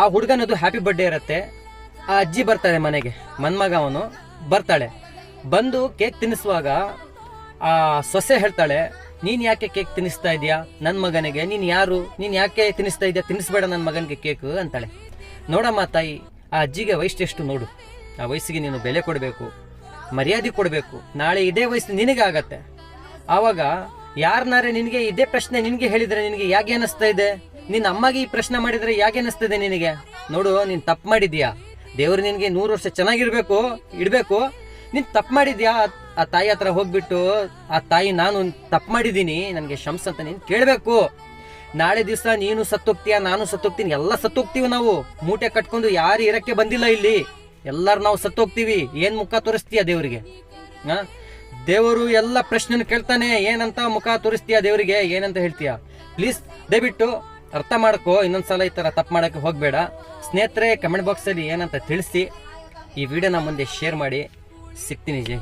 ಆ ಹುಡುಗನದು happy birthday ಇರುತ್ತೆ. ಆ ಅಜ್ಜಿ ಬರ್ತಾಳೆ ಮನೆಗೆ, ಮನ್ಮಗ ಅವನು ಬರ್ತಾಳೆ. ಬಂದು ಕೇಕ್ ತಿನ್ನಿಸುವಾಗ ಆ ಸೊಸೆ ಹೇಳ್ತಾಳೆ, ನೀನ್ ಯಾಕೆ ಕೇಕ್ ತಿನ್ನಿಸ್ತಾ ಇದೀಯಾ ನನ್ನ ಮಗನಿಗೆ, ನೀನ್ ಯಾರು? ನೀನ್ ಯಾಕೆ ತಿನ್ನಿಸ್ತಾ ಇದೀಯಾ ತಿನ್ನಿಸ್ಬೇಡ ನನ್ನ ಮಗನಿಗೆ ಕೇಕ್ ಅಂತಾಳೆ. ನೋಡಮ್ಮ ತಾಯಿ, ಆ ಅಜ್ಜಿಗೆ ವಯಸ್ಸೆಷ್ಟು ನೋಡು. ಆ ವಯಸ್ಸಿಗೆ ನೀನು ಬೆಲೆ ಕೊಡಬೇಕು, ಮರ್ಯಾದೆ ಕೊಡಬೇಕು. ನಾಳೆ ಇದೇ ವಯಸ್ಸು ನಿನಗೆ ಆಗತ್ತೆ. ಆವಾಗ ಯಾರನ್ನಾರೆ ನಿನಗೆ ಇದೇ ಪ್ರಶ್ನೆ ನಿನಗೆ ಹೇಳಿದರೆ ನಿನಗೆ ಯಾಕೆ ಅನ್ನಿಸ್ತಾ ಇದೆ? ನಿನ್ನ ಅಮ್ಮಗೆ ಈ ಪ್ರಶ್ನೆ ಮಾಡಿದ್ರೆ ಯಾಕೆ ಅನಿಸ್ತದೆ ನಿನಗೆ? ನೋಡು, ನೀನು ತಪ್ಪು ಮಾಡಿದ್ಯಾ? ದೇವ್ರು ನಿನಗೆ ನೂರು ವರ್ಷ ಚೆನ್ನಾಗಿರ್ಬೇಕು, ಇಡಬೇಕು. ನೀನು ತಪ್ಪು ಮಾಡಿದ್ಯಾ? ಆ ತಾಯಿ ಹತ್ರ ಹೋಗ್ಬಿಟ್ಟು, ಆ ತಾಯಿ ನಾನು ತಪ್ಪು ಮಾಡಿದ್ದೀನಿ, ನನಗೆ ಶಂಸ್ ಅಂತ ನೀನು ಕೇಳಬೇಕು. ನಾಳೆ ದಿವಸ ನೀನು ಸತ್ತೋಗ್ತೀಯ, ನಾನು ಸತ್ತೋಗ್ತೀನಿ, ಎಲ್ಲ ಸತ್ತೋಗ್ತೀವಿ ನಾವು. ಮೂಟೆ ಕಟ್ಕೊಂಡು ಯಾರು ಇರಕ್ಕೆ ಬಂದಿಲ್ಲ ಇಲ್ಲಿ. ಎಲ್ಲರೂ ನಾವು ಸತ್ತೋಗ್ತೀವಿ. ಏನು ಮುಖ ತೋರಿಸ್ತೀಯ ದೇವರಿಗೆ? ಹಾ ದೇವರು ಎಲ್ಲ ಪ್ರಶ್ನೆ ಕೇಳ್ತಾನೆ, ಏನಂತ ಮುಖ ತೋರಿಸ್ತೀಯ ದೇವರಿಗೆ? ಏನಂತ ಹೇಳ್ತೀಯ? ಪ್ಲೀಸ್, ದಯವಿಟ್ಟು ಅರ್ಥ ಮಾಡ್ಕೋ ಇನ್ನೊಂದ್ಸಲ ಈ ಥರ ತಪ್ಪು ಮಾಡೋಕ್ಕೆ ಹೋಗಬೇಡ. ಸ್ನೇಹಿತರೆ ಕಮೆಂಟ್ ಬಾಕ್ಸಲ್ಲಿ ಏನಂತ ತಿಳಿಸಿ. ಈ ವಿಡಿಯೋನ ಮುಂದೆ ಶೇರ್ ಮಾಡಿ. ಸಿಗ್ತೀನಿ, ಜೈ